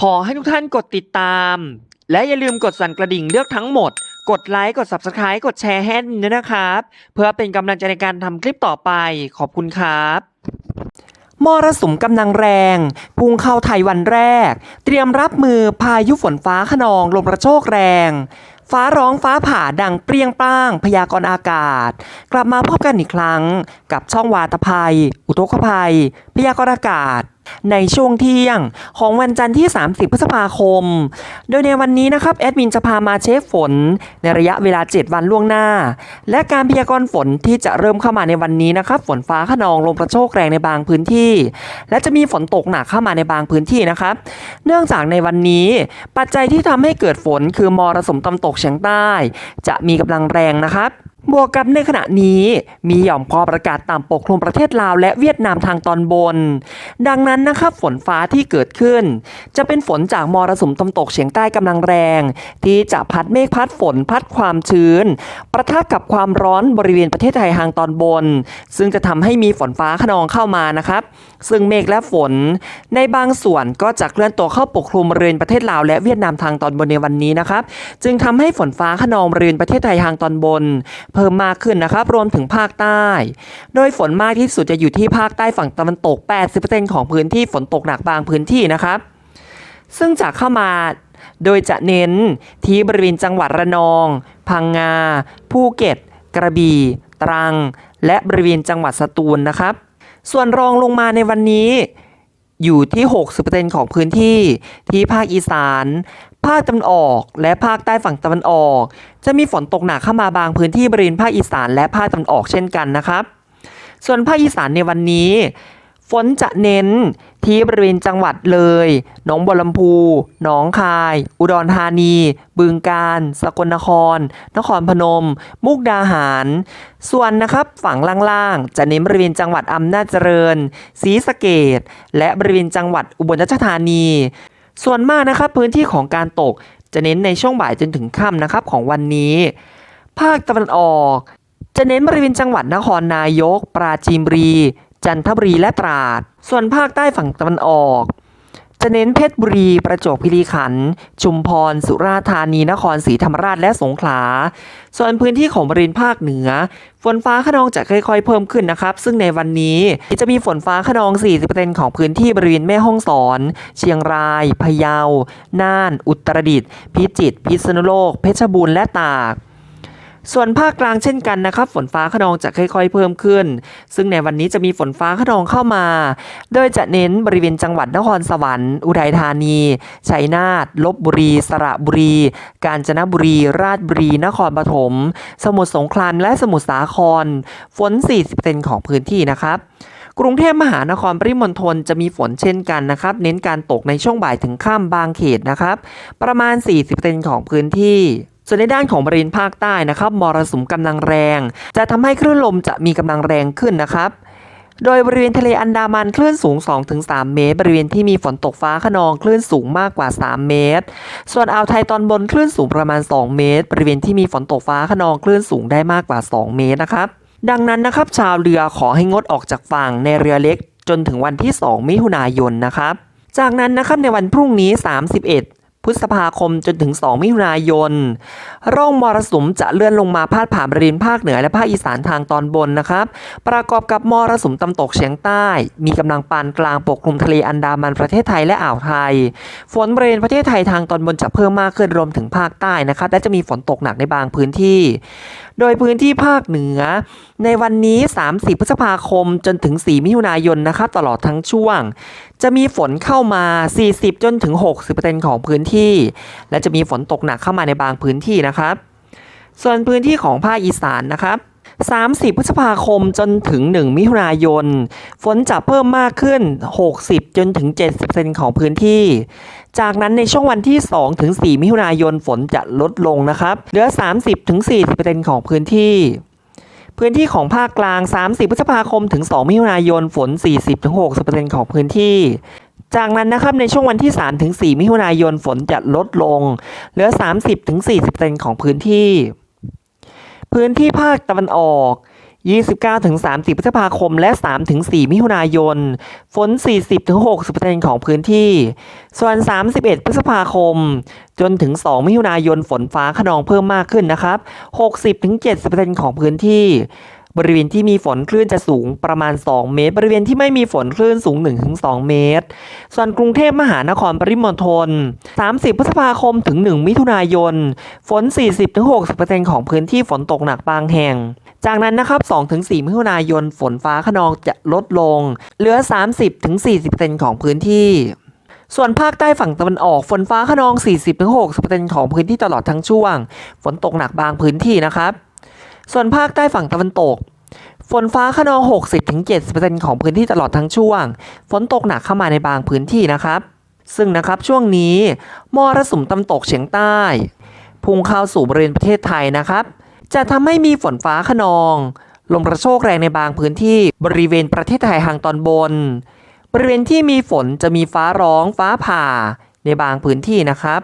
ขอให้ทุกท่านกดติดตาม และอย่าลืมกดสั่นกระดิ่งเลือกทั้งหมด กดไลค์ กด Subscribe กดแชร์ให้ด้วยนะครับ เพื่อเป็นกำลังใจในการทำคลิปต่อไป ขอบคุณครับมรสุมกำลังแรงพุ่งเข้าไทยวันแรก เตรียมรับมือพายุฝนฟ้าขนองลมกระโชกแรง ฟ้าร้องฟ้าผ่าดังเปรี้ยงป้าง พยากรณ์อากาศ กลับมาพบกันอีกครั้ง กับช่องวาตภัย อุทกภัย พยากรณ์อากาศ ในช่วงเที่ยงของวันจันทร์ที่ 30 พฤษภาคม โดยในวันนี้นะครับแอดมินจะพามาเช็คฝน ในระยะเวลา 7 วันล่วงหน้า และการพยากรณ์ฝนที่จะเริ่มเข้ามาในวันนี้นะครับ ฝนฟ้าขนองลมกระโชกแรงในบางพื้นที่ และจะมีฝนตกหนักเข้ามาในบางพื้นที่นะครับ เนื่องจากในวันนี้ ปัจจัยที่ทำให้เกิดฝนคือมรสุมตะวันตกเฉียงใต้ จะมีกำลังแรงนะครับ บวกกับในขณะนี้มีหย่อมความกดอากาศต่ำปกคลุมประเทศลาวและเวียดนามทางตอนบน ดังนั้นนะครับฝนฟ้าที่เกิดขึ้น จะเป็นฝนจากมรสุมตะวันตกเฉียงใต้กำลังแรง ที่จะพัดเมฆพัดฝนพัดความชื้น ประทะกับความร้อนบริเวณประเทศไทยทางตอนบน ซึ่งจะทำให้มีฝนฟ้าขนองเข้ามานะครับ ซึ่งเมฆและฝน ในบางส่วนก็จะเคลื่อนตัวเข้าปกคลุมบริเวณประเทศลาวและเวียดนามทางตอนบนในวันนี้นะครับ จึงทำให้ฝนฟ้าขนองบริเวณประเทศไทยทางตอนบนเพิ่มมากขึ้นนะครับ รวมถึงภาคใต้ โดยฝนมากที่สุดจะอยู่ที่ภาคใต้ฝั่งตะวันตก 80%ของพื้นที่ฝนตกหนักบางพื้นที่นะครับ ซึ่งจะเข้ามาโดยจะเน้นที่บริเวณจังหวัดระนอง พังงา ภูเก็ต กระบี่ ตรัง และบริเวณจังหวัดสตูลนะครับ ส่วนรองลงมาในวันนี้อยู่ที่ 60%ของพื้นที่ที่ภาคอีสาน ภาคตะวันออก และภาคใต้ฝั่งตะวันออก จะมีฝนตกหนักเข้ามาบางพื้นที่บริเวณภาคอีสานและภาคตะวันออกเช่นกันนะครับ ส่วนภาคอีสานในวันนี้ ฝนจะเน้นที่บริเวณจังหวัดเลย หนองบัวลำพู หนองคาย อุดรธานี บึงกาฬ สกลนคร นครพนม มุกดาหาร ส่วนนะครับฝั่งล่างๆ จะเน้นบริเวณจังหวัดอำนาจเจริญ ศรีสะเกดและบริเวณจังหวัดอุบลราชธานี ส่วนมากนะครับพื้นที่ของการตกจะเน้นในช่วงบ่ายจนถึงค่ำนะครับของวันนี้ ภาคตะวันออก จะเน้นบริเวณจังหวัดนครนายก ปราจีนบุรี จันทบุรีและตราด ส่วนภาคใต้ฝั่งตะวันออก จะเน้นเพชรบุรีประจวบคีรีขันธ์ชุมพร สุราษฎร์ธานี นครศรีธรรมราชและสงขลา ส่วนพื้นที่ของบริเวณภาคเหนือ ฝนฟ้าขนองจะค่อย ๆ เพิ่มขึ้นนะครับ ซึ่งในวันนี้จะมีฝนฟ้าขนอง 40%ของพื้นที่บริเวณแม่ฮ่องสอน เชียงราย พะเยา น่าน อุตรดิตถ์พิจิตร พิษณุโลก เพชรบูรณ์ และตาก ส่วนภาคกลางเช่นกันนะครับ ฝนฟ้าขนองจะค่อยๆ เพิ่มขึ้น ซึ่งในวันนี้จะมีฝนฟ้าขนองเข้ามา โดยจะเน้นบริเวณจังหวัดนครสวรรค์ อุทัยธานี ชัยนาท ลบบุรี สระบุรี กาญจนบุรี ราชบุรี นครปฐม สมุทรสงคราม และสมุทรสาคร ฝน 40%ของพื้นที่นะครับกรุงเทพมหานครปริมณฑลจะมีฝนเช่นกันนะครับ เน้นการตกในช่วงบ่ายถึงค่ำบางเขตนะครับ ประมาณ 40%ของพื้นที่ ส่วนในด้านของบริเวณภาคใต้นะครับมรสุมกำลังแรง จะทำให้คลื่นลมจะมีกำลังแรงขึ้นนะครับโดยบริเวณทะเลอันดามันคลื่นสูง 2-3 เมตร บริเวณที่มีฝนตกฟ้าขนองคลื่นสูงมากกว่า 3 เมตร ส่วนอ่าวไทยตอนบนคลื่นสูงประมาณ 2 เมตร บริเวณที่มีฝนตกฟ้าขนองคลื่นสูงได้มากกว่า 2 เมตรนะครับ ดังนั้นนะครับ ชาวเรือขอให้งดออกจากฝั่งในเรือเล็กจนถึงวันที่ 2 มิถุนายนนะครับ จากนั้นนะครับในวันพรุ่งนี้ 31 พฤษภาคมจนถึง 2 มิถุนายน ร่องมรสุมจะเลื่อนลงมาพาดผ่านบริเวณภาคเหนือและภาคอีสานทางตอนบนนะครับ ประกอบกับมรสุมตะตกเฉียงใต้ มีกำลังปานกลางปกคลุมทะเลอันดามันประเทศไทยและอ่าวไทย ฝนบริเวณประเทศไทยทางตอนบนจะเพิ่มมากขึ้นรวมถึงภาคใต้นะครับและจะมีฝนตกหนักในบางพื้นที่ โดยพื้นที่ภาคเหนือ ในวันนี้ 30 พฤษภาคมจนถึง 4 มิถุนายนนะครับตลอดทั้งช่วง จะมีฝนเข้ามา 40 จนถึง 60%ของพื้นที่และจะมีฝนตกหนักเข้ามาในบางพื้นที่นะครับ ส่วนพื้นที่ของภาคอีสานนะครับ30 พฤษภาคมจนถึง 1 มิถุนายน ฝนจะเพิ่มมากขึ้น 60 จนถึง 70%ของพื้นที่ จากนั้นในช่วงวันที่ 2 ถึง 4 มิถุนายนฝนจะลดลงนะครับ เหลือ 30 ถึง 40%ของพื้นที่ พื้นที่ของภาคกลาง 30 พฤษภาคมถึง 2 มิถุนายนฝน 40-60%ของพื้นที่ จากนั้นนะครับในช่วงวันที่ 3 ถึง 4 มิถุนายนฝนจะลดลง เหลือ 30 ถึง 40%ของพื้นที่ พื้นที่ภาคตะวันออก 29-30 พฤษภาคม และ3-4มิถุนายน ฝน 40-60%ของพื้นที่ ส่วน 31 พฤษภาคม จนถึง 2 มิถุนายน ฝนฟ้าขนองเพิ่มมากขึ้นนะครับ 60-70%ของพื้นที่ บริเวณที่มีฝนคลื่นจะสูงประมาณ 2 เมตร บริเวณที่ไม่มีฝนคลื่นสูง 1-2 เมตร ส่วนกรุงเทพมหานครปริมณฑล 30 พฤษภาคมถึง 1 มิถุนายน ฝน 40-60%ของพื้นที่ฝนตกหนักบางแห่ง จากนั้นนะครับ 2-4 มิถุนายน ฝนฟ้าขนองจะลดลง เหลือ 30-40%ของพื้นที่ส่วนภาคใต้ฝั่งตะวันออกฝนฟ้าขนอง 40-60%ของพื้นที่ตลอดทั้งช่วง ฝนตกหนักบางพื้นที่นะครับ ส่วนภาคใต้ฝั่งตะวันตก ฝนฟ้าขนอง 60-70%ของพื้นที่ตลอดทั้งช่วง ฝนตกหนักเข้ามาในบางพื้นที่นะครับ ซึ่งนะครับช่วงนี้มรสุมตะวันตกเฉียงใต้ พุ่งเข้าสู่บริเวณประเทศไทยนะครับ จะทำให้มีฝนฟ้าขนอง ลมกระโชกแรงในบางพื้นที่บริเวณประเทศไทยทางตอนบน บริเวณที่มีฝนจะมีฟ้าร้องฟ้าผ่าในบางพื้นที่นะครับ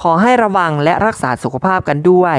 ขอให้ระวังและรักษาสุขภาพกันด้วย